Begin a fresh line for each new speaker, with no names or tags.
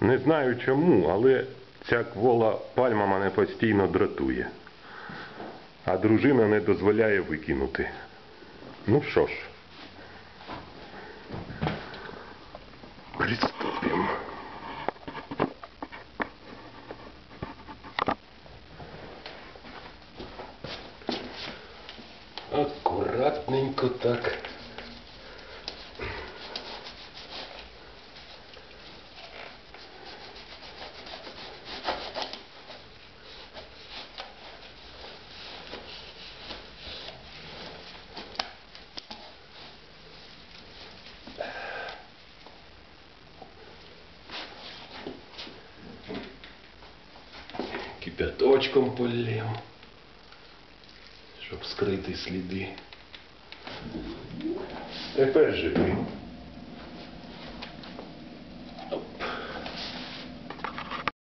Не знаю чому, але ця квола пальма мене постійно дратує. А дружина не дозволяє викинути. Ну що ж. Приступимо. Аккуратненько так. Кипяточком полємо, щоб скрити сліди. Тепер живи.